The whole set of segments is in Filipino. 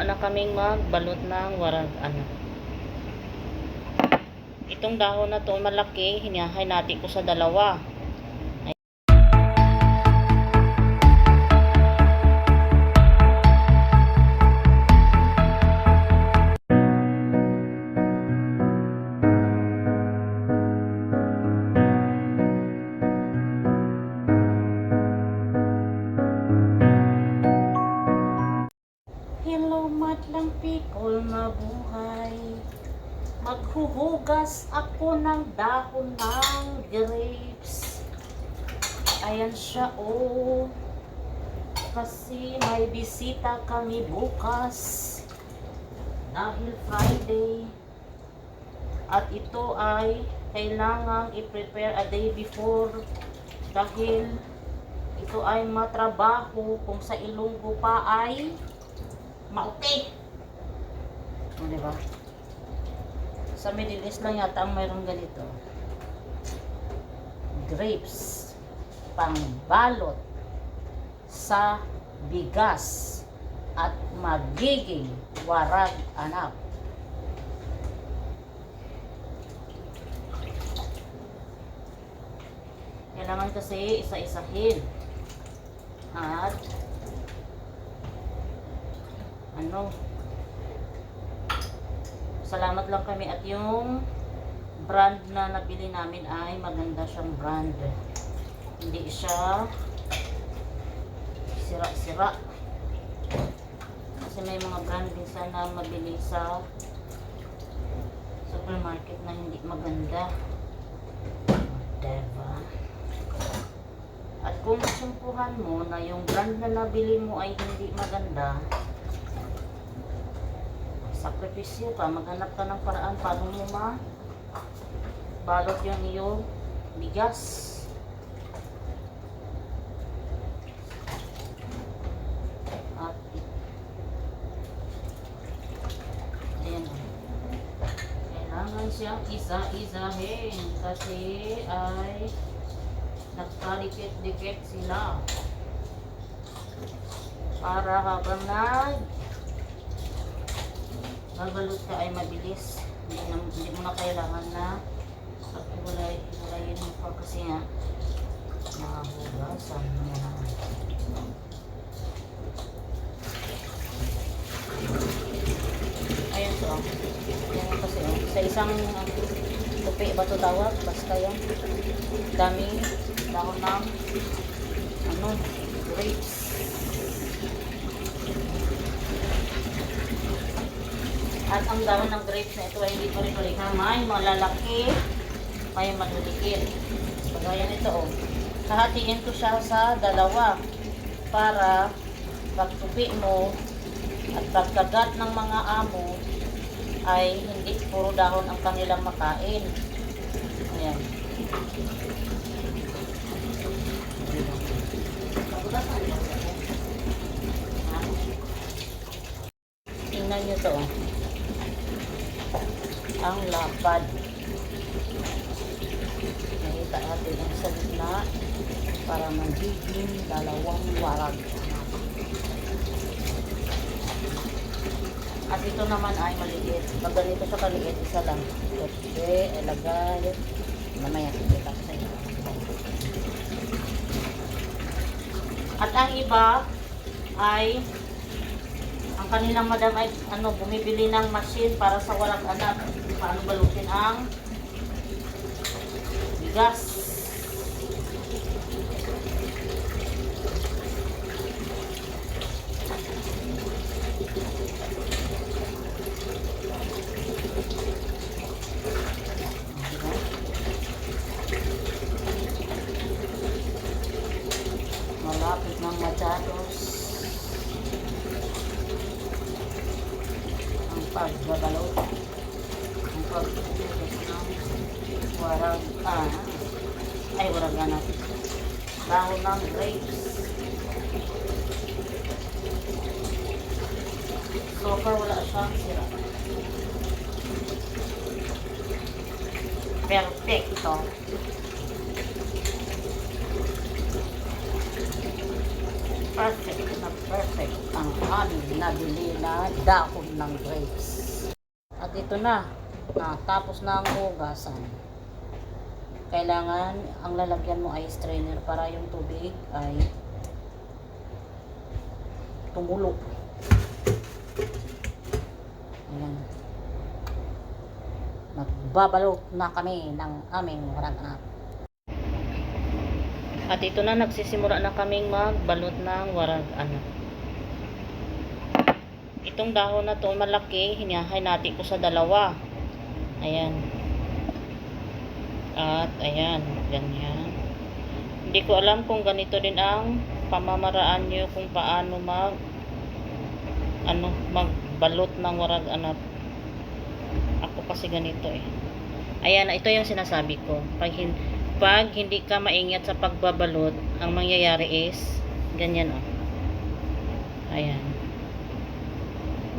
nagsimula na kaming magbalot ng warag ano. Itong dahon na to malaki, hinahay natin ko sa dalawa. Maghuhugas ako ng dahon ng grapes. Ayan siya, oh. Kasi may bisita kami bukas. Dahil Friday. At ito ay kailangang i-prepare a day before. Dahil ito ay matrabaho kung sa Ilonggo pa ay Mauti. O, di ba? Sa Middle East lang yata ang mayroong ganito. Grapes. Pangbalot sa bigas at magiging warag anak. Kailangan kasi isa-isahin. At ano salamat lang kami at yung brand na nabili namin ay maganda siyang brand. Hindi siya sira-sira. Kasi may mga brand minsan na mabili sa supermarket na hindi maganda. Diba? At kung sumpuhan mo na yung brand na nabili mo ay hindi maganda sakripisyo ka, maghanap ka ng paraan paano mo ma balot yung iyong bigas. At ayan. Kailangan siyang isa-isahin kasi ay nagkalikit-likit sila para habang nag babalot ka ay mabilis. Hindi, na, hindi mo na kailangan na pagkulay, kulayin mo pa kasi nga nahugasan mo na. Ayan so. Ayan kasi oh. Sa isang tupi ba ito tawag? Basta yan. Dami dahon ng ano, grapes. At ang dahon ng grapes na ito ay hindi pare-pareha. May malalaki, may maliliit. Pagaya nito, oh. Kahatiin ko siya sa dalawa para pagtupi mo at pagkagat ng mga amo ay hindi puro dahon ang kanilang makain. Ayan. Tingnan nyo to. Ang lapad. Nakita natin ang sa gitna para magiging dalawang warag. At ito naman ay maliit. Pag ganito sa kaliit, isa lang. Okay, ilagay. Mamaya, kita ko sa inyo. At ang iba ay ang kanilang madam ay ano, bumibili ng machine para sa walang anak. Paano balutin ang bigas. Malapit ng Machados. ang pagbabalot ang pagbubukas ng warag ah, ay waraga natin dahon ng grapes. So far wala siyang sira. Perfecto. Perfect na perfect ang aming nabili na dahon ng grapes. At ito na, natapos na ang hugasan. Kailangan ang lalagyan mo ay strainer para yung tubig ay tumulo. Ayan. Nagbabalot na kami ng aming warang At ito na, nagsisimula na kaming magbalot ng warag anak. Itong dahon na to malaki, hinahinati ko sa dalawa. Ayan. At ayan, ganyan. Hindi ko alam kung ganito din ang pamamaraan nyo kung paano mag ano, magbalot ng warag anak. Ako kasi ganito eh. Ayan, ito yung sinasabi ko. Pag, hin- pag hindi ka maingat sa pagbabalot, ang mangyayari is ganyan oh. Ayan.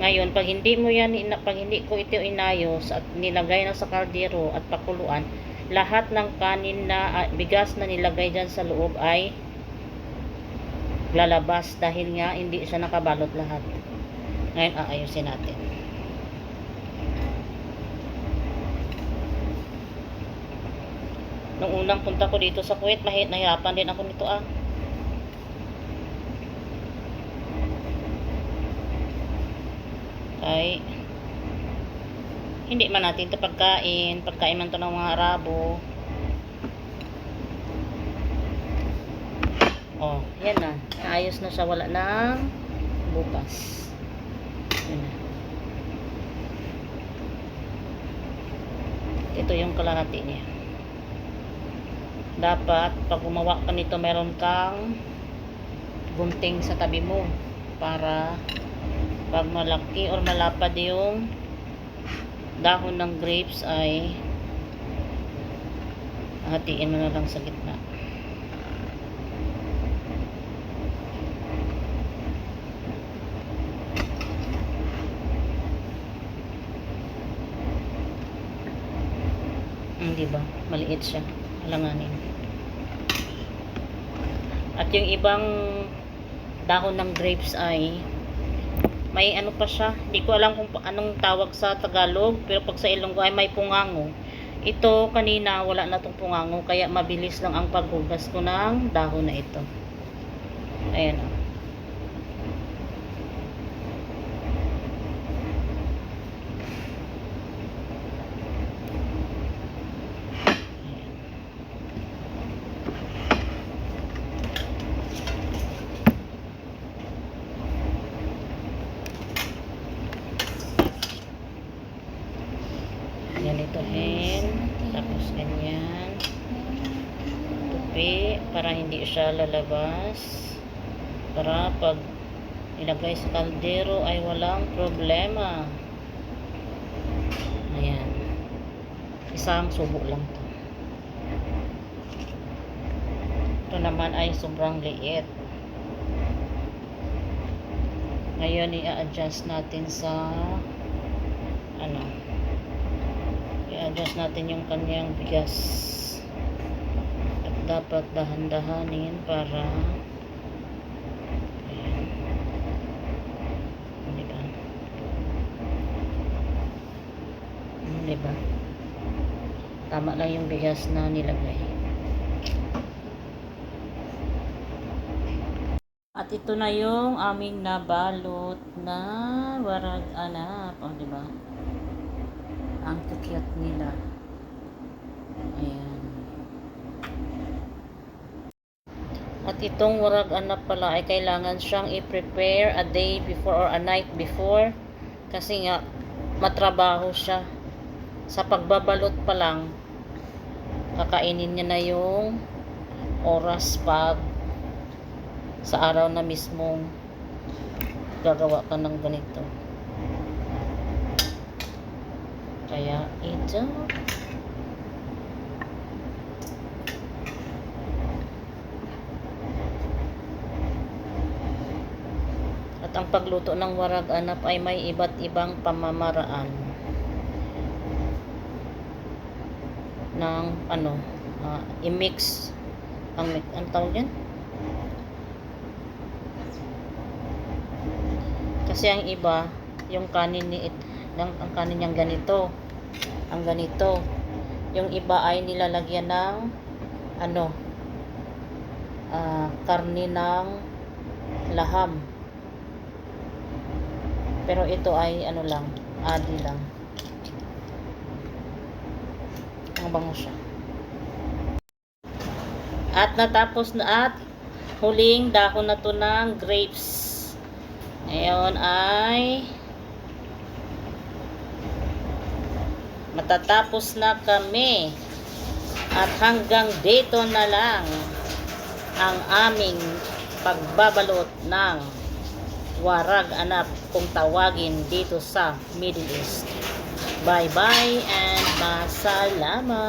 Ngayon, pag hindi mo yan, pag hindi ko ito inayos at nilagay na sa kaldero at pakuluan, lahat ng kanin na, ah, bigas na nilagay dyan sa loob ay lalabas dahil nga hindi siya nakabalot lahat. Ngayon, aayusin natin. Nung unang punta ko dito sa Kuwait, mahit, nahirapan din ako nito ah. Ay, hindi man natin ito pagkain. Pagkain man to ng mga Arabo. Oh, yan na. Naayos na siya. Wala ng bukas. Ito yung kalahati niya. Dapat, pag gumawa ka nito, meron kang gunting sa tabi mo para pag malaki or malapad yung dahon ng grapes ay hatiin mo na lang sa gitna. Hmm, di ba? Maliit siya. Alanganin. At yung ibang dahon ng grapes ay may ano pa siya. Hindi ko alam kung anong tawag sa Tagalog, pero pag sa Ilonggo ay may pungango. Ito kanina wala na tong pungango, kaya mabilis lang ang paghugas ko ng dahon na ito. Ayan o. Tupi para hindi siya lalabas. Para pag ilagay sa kaldero ay walang problema. Ayan. Isang subo lang to. Ito naman ay sobrang liit. Ngayon i-adjust natin sa ano i-adjust natin yung kanyang bigas dapat dahan-dahanin para ayan. Di ba? Hmm, di ba? Tama lang yung bigas na nilagay. At ito na yung aming nabalot na warag anap o di ba? Ang cute nila. Ayan. At itong warag anak pala ay kailangan siyang i-prepare a day before or a night before kasi nga matrabaho siya. Sa pagbabalot pa lang kakainin niya na yung oras pag sa araw na mismong gagawa ka ng ganito. Kaya ito pagluto ng warag anap ay may iba't ibang pamamaraan ng ano ah, i-mix ang, ang tawag yan Kasi ang iba, yung kanin ni ng ang kanin niyang ganito. Ang ganito. Yung iba ay nilalagyan ng ano ah, karne ng laham. Pero ito ay ano lang, adi lang. Ang bango siya. At natapos na at huling dahon na to ng grapes. Ngayon ay matatapos na kami. At hanggang dito na lang ang aming pagbabalot ng warag anak kung tawagin dito sa Middle East. Bye-bye and masalama.